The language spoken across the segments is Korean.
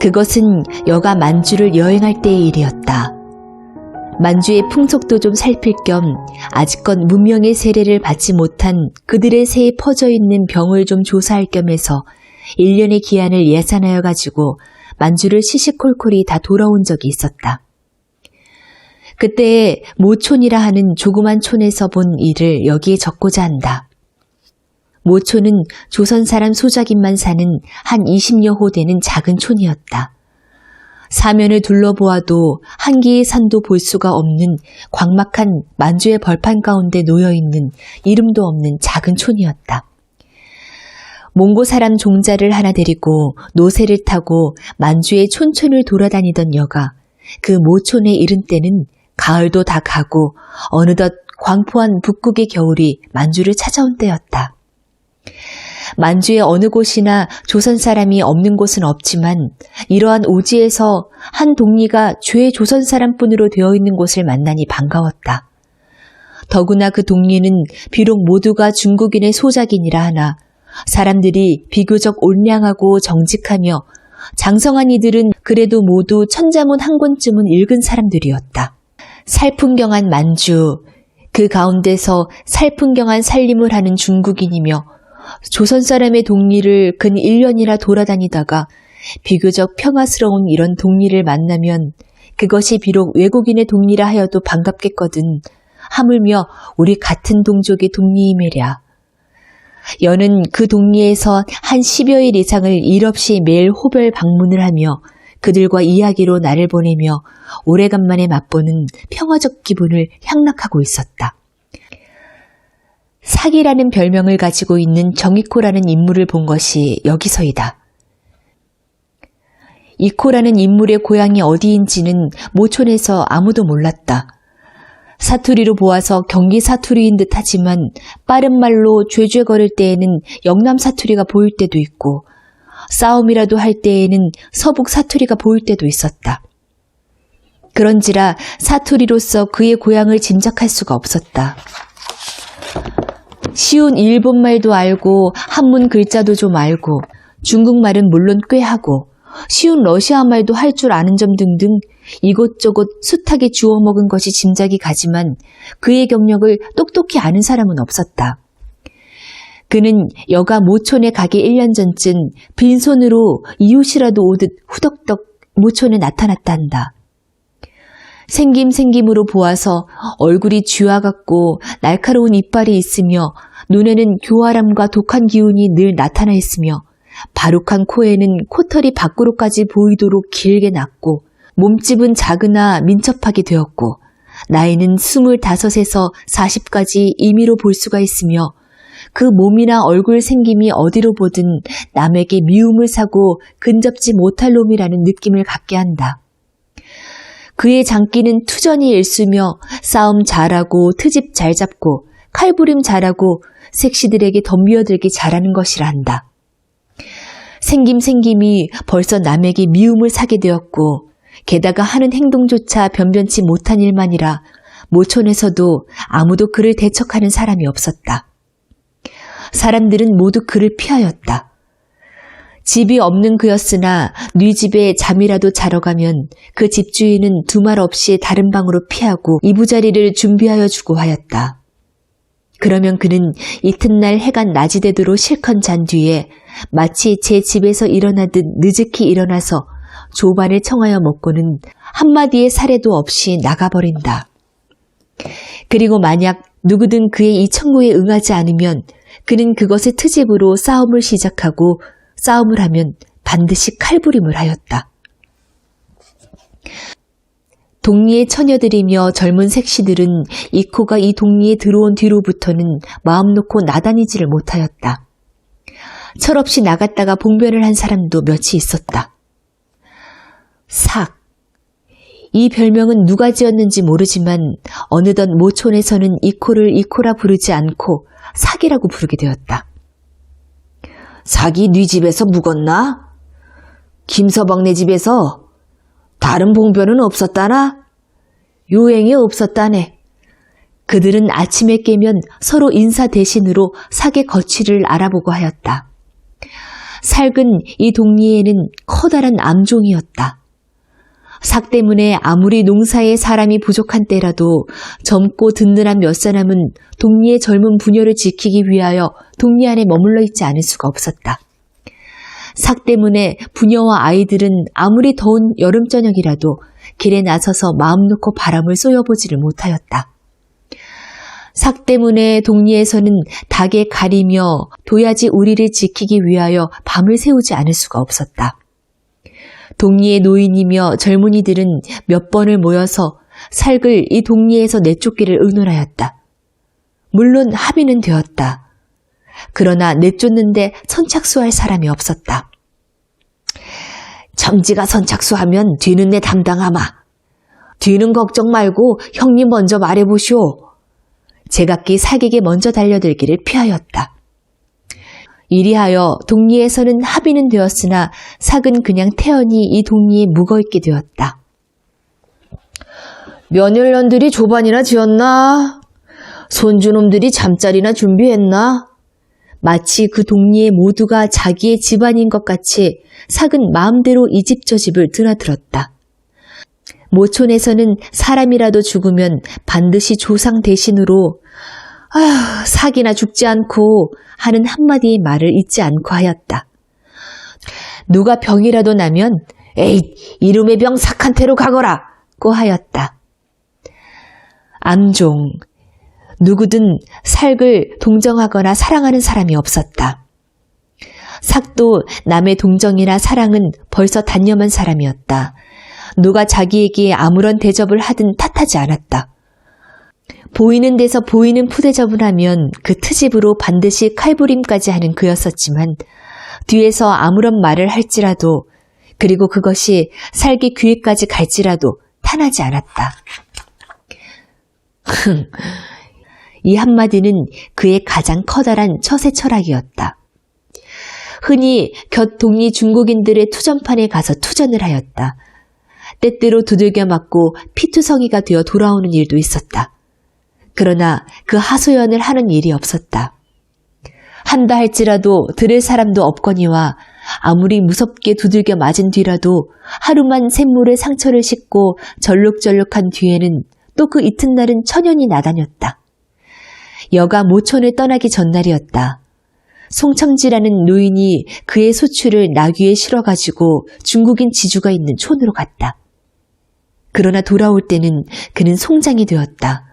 그것은 여가 만주를 여행할 때의 일이었다. 만주의 풍속도 좀 살필 겸 아직껏 문명의 세례를 받지 못한 그들의 새에 퍼져 있는 병을 좀 조사할 겸 해서 1년의 기한을 예산하여 가지고 만주를 시시콜콜이 다 돌아온 적이 있었다. 그때 모촌이라 하는 조그만 촌에서 본 일을 여기에 적고자 한다. 모촌은 조선 사람 소작인만 사는 한 20여 호 되는 작은 촌이었다. 사면을 둘러보아도 한 개의 산도 볼 수가 없는 광막한 만주의 벌판 가운데 놓여 있는 이름도 없는 작은 촌이었다. 몽고 사람 종자를 하나 데리고 노새를 타고 만주의 촌촌을 돌아다니던 여가 그 모촌에 이른 때는 가을도 다 가고 어느덧 광포한 북극의 겨울이 만주를 찾아온 때였다. 만주의 어느 곳이나 조선 사람이 없는 곳은 없지만 이러한 오지에서 한 동리가 죄 조선 사람뿐으로 되어 있는 곳을 만나니 반가웠다. 더구나 그 동리는 비록 모두가 중국인의 소작이니라 하나 사람들이 비교적 온량하고 정직하며 장성한 이들은 그래도 모두 천자문 한 권쯤은 읽은 사람들이었다. 살풍경한 만주, 그 가운데서 살풍경한 살림을 하는 중국인이며 조선 사람의 동리를 근 1년이나 돌아다니다가 비교적 평화스러운 이런 동리를 만나면 그것이 비록 외국인의 동리라 하여도 반갑겠거든. 하물며 우리 같은 동족의 동리이매랴. 여는 그 동리에서 한 10여일 이상을 일 없이 매일 호별 방문을 하며 그들과 이야기로 나를 보내며 오래간만에 맛보는 평화적 기분을 향락하고 있었다. 사기라는 별명을 가지고 있는 정이코라는 인물을 본 것이 여기서이다. 이코라는 인물의 고향이 어디인지는 모촌에서 아무도 몰랐다. 사투리로 보아서 경기 사투리인 듯 하지만 빠른 말로 죄죄거릴 때에는 영남 사투리가 보일 때도 있고 싸움이라도 할 때에는 서북 사투리가 보일 때도 있었다. 그런지라 사투리로서 그의 고향을 짐작할 수가 없었다. 쉬운 일본말도 알고 한문 글자도 좀 알고 중국말은 물론 꽤 하고 쉬운 러시아말도 할 줄 아는 점 등등 이곳저곳 숱하게 주워 먹은 것이 짐작이 가지만 그의 경력을 똑똑히 아는 사람은 없었다. 그는 여가 모촌에 가기 1년 전쯤 빈손으로 이웃이라도 오듯 후덕덕 모촌에 나타났다 한다. 생김생김으로 보아서 얼굴이 쥐와 같고 날카로운 이빨이 있으며 눈에는 교활함과 독한 기운이 늘 나타나 있으며 바룩한 코에는 코털이 밖으로까지 보이도록 길게 났고 몸집은 작으나 민첩하게 되었고 나이는 25에서 40까지 임의로 볼 수가 있으며 그 몸이나 얼굴 생김이 어디로 보든 남에게 미움을 사고 근접지 못할 놈이라는 느낌을 갖게 한다. 그의 장기는 투전이 일수며 싸움 잘하고 트집 잘 잡고 칼부림 잘하고 색시들에게 덤비어들기 잘하는 것이라 한다. 생김생김이 벌써 남에게 미움을 사게 되었고 게다가 하는 행동조차 변변치 못한 일만이라 모촌에서도 아무도 그를 대척하는 사람이 없었다. 사람들은 모두 그를 피하였다. 집이 없는 그였으나 네 집에 잠이라도 자러 가면 그 집주인은 두말 없이 다른 방으로 피하고 이부자리를 준비하여 주고 하였다. 그러면 그는 이튿날 해가 낮이 되도록 실컷 잔 뒤에 마치 제 집에서 일어나듯 늦게 일어나서 조반을 청하여 먹고는 한마디의 사례도 없이 나가버린다. 그리고 만약 누구든 그의 이 청구에 응하지 않으면 그는 그것의 트집으로 싸움을 시작하고 싸움을 하면 반드시 칼부림을 하였다. 동리의 처녀들이며 젊은 색시들은 이코가 이 동리에 들어온 뒤로부터는 마음 놓고 나다니지를 못하였다. 철없이 나갔다가 봉변을 한 사람도 몇이 있었다. 삭. 이 별명은 누가 지었는지 모르지만 어느덧 모촌에서는 이코를 이코라 부르지 않고 사기라고 부르게 되었다. 사기 네 집에서 묵었나? 김서방 네 집에서 다른 봉변은 없었다나? 요행이 없었다네. 그들은 아침에 깨면 서로 인사 대신으로 사계 거취를 알아보고 하였다. 살근 이 동리에는 커다란 암종이었다. 삭 때문에 아무리 농사에 사람이 부족한 때라도 젊고 든든한 몇 사람은 동리의 젊은 부녀를 지키기 위하여 동리 안에 머물러 있지 않을 수가 없었다. 삭 때문에 부녀와 아이들은 아무리 더운 여름 저녁이라도 길에 나서서 마음 놓고 바람을 쏘여보지를 못하였다. 삭 때문에 동리에서는 닭에 가리며 도야지 우리를 지키기 위하여 밤을 새우지 않을 수가 없었다. 동리의 노인이며 젊은이들은 몇 번을 모여서 살글 이 동리에서 내쫓기를 의논하였다. 물론 합의는 되었다. 그러나 내쫓는데 선착수할 사람이 없었다. 점지가 선착수하면 뒤는 내 담당하마. 뒤는 걱정 말고 형님 먼저 말해보시오. 제각기 사객에 먼저 달려들기를 피하였다. 이리하여 동리에서는 합의는 되었으나 삭은 그냥 태연히 이 동리에 묵어있게 되었다. 며느년들이 조반이나 지었나? 손주놈들이 잠자리나 준비했나? 마치 그 동리에 모두가 자기의 집안인 것 같이 삭은 마음대로 이 집 저 집을 드나들었다. 모촌에서는 사람이라도 죽으면 반드시 조상 대신으로 아휴 삭이나 죽지 않고 하는 한마디의 말을 잊지 않고 하였다. 누가 병이라도 나면 에이, 이름의 병 삭한테로 가거라. 고 하였다. 암종 누구든 살을 동정하거나 사랑하는 사람이 없었다. 삭도 남의 동정이나 사랑은 벌써 단념한 사람이었다. 누가 자기에게 아무런 대접을 하든 탓하지 않았다. 보이는 데서 보이는 푸대접을 하면 그 트집으로 반드시 칼부림까지 하는 그였었지만 뒤에서 아무런 말을 할지라도 그리고 그것이 살기 귀에까지 갈지라도 탄하지 않았다. 이 한마디는 그의 가장 커다란 처세 철학이었다. 흔히 곁 동리 중국인들의 투전판에 가서 투전을 하였다. 때때로 두들겨 맞고 피투성이가 되어 돌아오는 일도 있었다. 그러나 그 하소연을 하는 일이 없었다. 한다 할지라도 들을 사람도 없거니와 아무리 무섭게 두들겨 맞은 뒤라도 하루만 샘물에 상처를 씻고 절룩절룩한 뒤에는 또 그 이튿날은 천연이 나다녔다. 여가 모촌을 떠나기 전날이었다. 송첨지라는 노인이 그의 소출을 나귀에 실어가지고 중국인 지주가 있는 촌으로 갔다. 그러나 돌아올 때는 그는 송장이 되었다.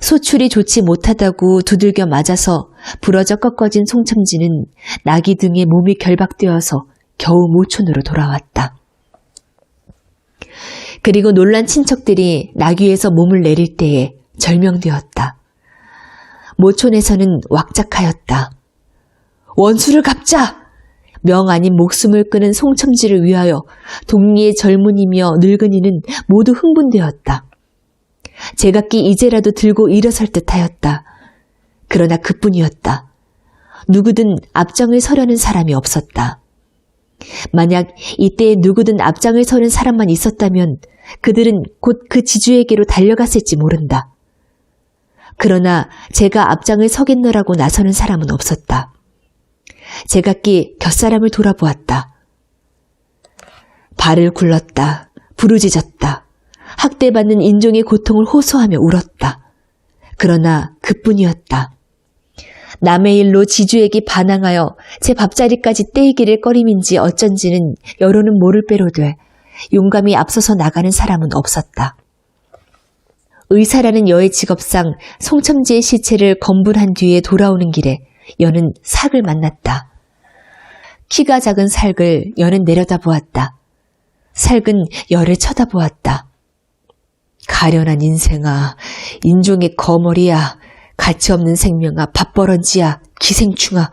소출이 좋지 못하다고 두들겨 맞아서 부러져 꺾어진 송첨지는 나귀 등에 몸이 결박되어서 겨우 모촌으로 돌아왔다. 그리고 놀란 친척들이 나귀에서 몸을 내릴 때에 절명되었다. 모촌에서는 왁작하였다. 원수를 갚자! 명 아닌 목숨을 끊은 송첨지를 위하여 동리의 젊은이며 늙은이는 모두 흥분되었다. 제각기 이제라도 들고 일어설 듯하였다. 그러나 그뿐이었다. 누구든 앞장을 서려는 사람이 없었다. 만약 이때에 누구든 앞장을 서는 사람만 있었다면 그들은 곧 그 지주에게로 달려갔을지 모른다. 그러나 제가 앞장을 서겠노라고 나서는 사람은 없었다. 제각기 곁사람을 돌아보았다. 발을 굴렀다. 부르짖었다. 학대받는 인종의 고통을 호소하며 울었다. 그러나 그뿐이었다. 남의 일로 지주에게 반항하여 제 밥자리까지 떼이기를 꺼림인지 어쩐지는 여론은 모를 빼로돼 용감히 앞서서 나가는 사람은 없었다. 의사라는 여의 직업상 송첨지의 시체를 검분한 뒤에 돌아오는 길에 여는 삭을 만났다. 키가 작은 살을 여는 내려다보았다. 살은 여를 쳐다보았다. 가련한 인생아, 인종의 거머리야, 가치없는 생명아, 밥버런지야, 기생충아,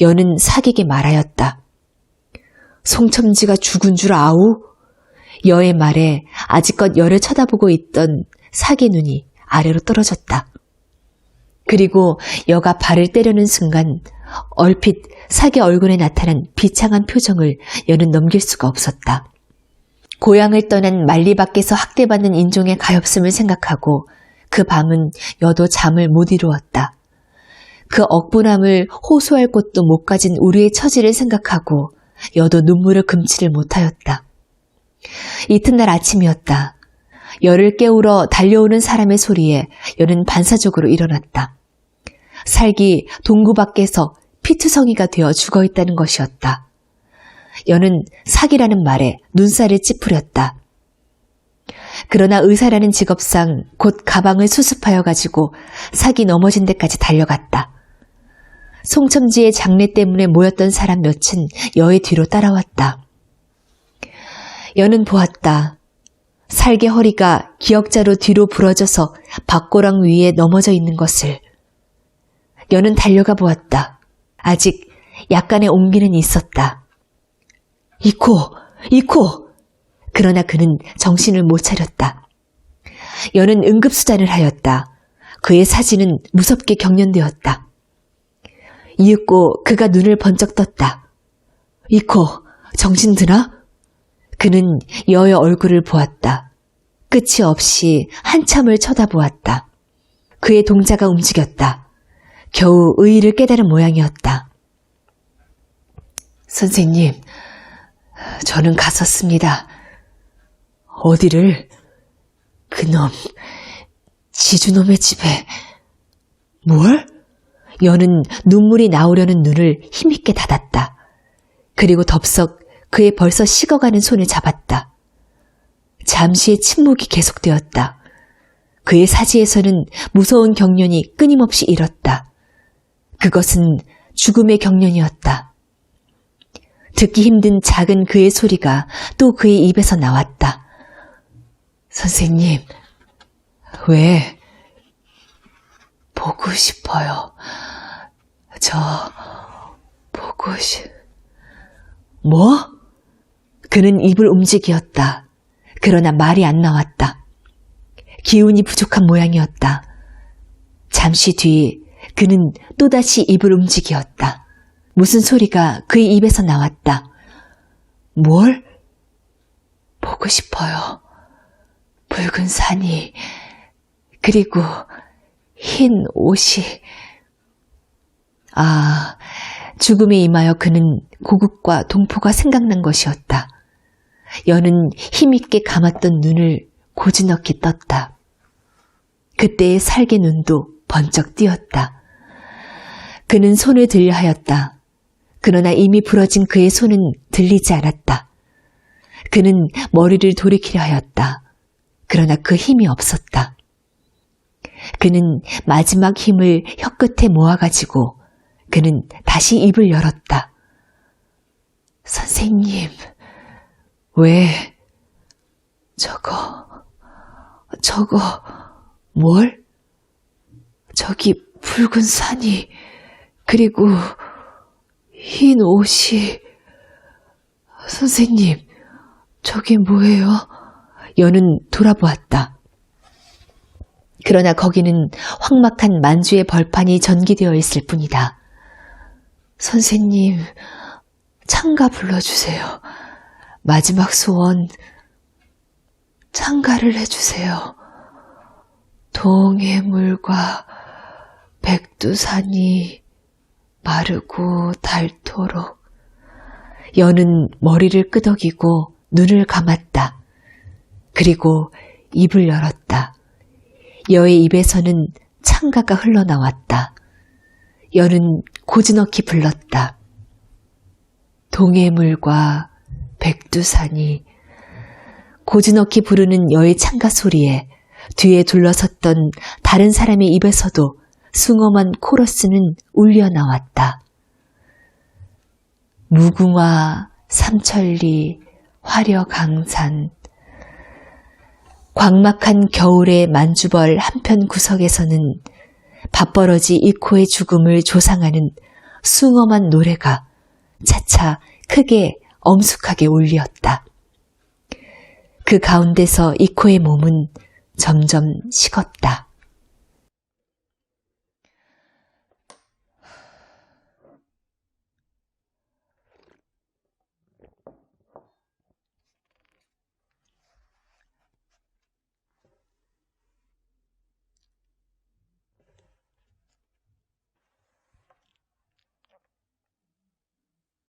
여는 사기게 말하였다. 송첨지가 죽은 줄 아우? 여의 말에 아직껏 여를 쳐다보고 있던 사기 눈이 아래로 떨어졌다. 그리고 여가 발을 때려는 순간 얼핏 사기 얼굴에 나타난 비창한 표정을 여는 넘길 수가 없었다. 고향을 떠난 만리 밖에서 학대받는 인종의 가엾음을 생각하고 그 밤은 여도 잠을 못 이루었다. 그 억분함을 호소할 곳도 못 가진 우리의 처지를 생각하고 여도 눈물을 금치를 못하였다. 이튿날 아침이었다. 여를 깨우러 달려오는 사람의 소리에 여는 반사적으로 일어났다. 살기 동구 밖에서 피투성이가 되어 죽어 있다는 것이었다. 여는 사기라는 말에 눈살을 찌푸렸다. 그러나 의사라는 직업상 곧 가방을 수습하여 가지고 사기 넘어진 데까지 달려갔다. 송첨지의 장례 때문에 모였던 사람 몇은 여의 뒤로 따라왔다. 여는 보았다. 살개 허리가 기역자로 뒤로 부러져서 박고랑 위에 넘어져 있는 것을. 여는 달려가 보았다. 아직 약간의 온기는 있었다. 이 코! 이 코! 그러나 그는 정신을 못 차렸다. 여는 응급수단을 하였다. 그의 사진은 무섭게 경련되었다. 이윽고 그가 눈을 번쩍 떴다. 이코, 정신 드나? 그는 여의 얼굴을 보았다. 끝이 없이 한참을 쳐다보았다. 그의 동자가 움직였다. 겨우 의의를 깨달은 모양이었다. 선생님, 저는 갔었습니다. 어디를? 그놈, 지주놈의 집에. 뭘? 여는 눈물이 나오려는 눈을 힘있게 닫았다. 그리고 덥석 그의 벌써 식어가는 손을 잡았다. 잠시의 침묵이 계속되었다. 그의 사지에서는 무서운 경련이 끊임없이 일었다. 그것은 죽음의 경련이었다. 듣기 힘든 작은 그의 소리가 또 그의 입에서 나왔다. 선생님, 왜? 보고 싶어요. 저, 보고 싶... 뭐? 그는 입을 움직이었다. 그러나 말이 안 나왔다. 기운이 부족한 모양이었다. 잠시 뒤 그는 또다시 입을 움직이었다. 무슨 소리가 그의 입에서 나왔다. 뭘? 보고 싶어요. 붉은 산이, 그리고 흰 옷이. 아, 죽음에 임하여 그는 고국과 동포가 생각난 것이었다. 여는 힘있게 감았던 눈을 고지넉히 떴다. 그때의 살개 눈도 번쩍 띄었다. 그는 손을 들려 하였다. 그러나 이미 부러진 그의 손은 들리지 않았다. 그는 머리를 돌이키려 하였다. 그러나 그 힘이 없었다. 그는 마지막 힘을 혀끝에 모아가지고 그는 다시 입을 열었다. 선생님, 왜? 저거, 저거, 뭘? 저기 붉은 산이, 그리고 흰 옷이. 선생님, 저게 뭐예요? 여는 돌아보았다. 그러나 거기는 황막한 만주의 벌판이 전기되어 있을 뿐이다. 선생님, 창가 불러주세요. 마지막 소원, 창가를 해주세요. 동해 물과 백두산이 마르고 닳도록. 여는 머리를 끄덕이고 눈을 감았다. 그리고 입을 열었다. 여의 입에서는 창가가 흘러나왔다. 여는 고즈넉히 불렀다. 동해물과 백두산이 고즈넉히 부르는 여의 창가 소리에 뒤에 둘러섰던 다른 사람의 입에서도 숭엄한 코러스는 울려 나왔다. 무궁화, 삼천리, 화려강산, 광막한 겨울의 만주벌 한편 구석에서는 밥벌어지 이코의 죽음을 조상하는 숭엄한 노래가 차차 크게 엄숙하게 울렸다. 그 가운데서 이코의 몸은 점점 식었다.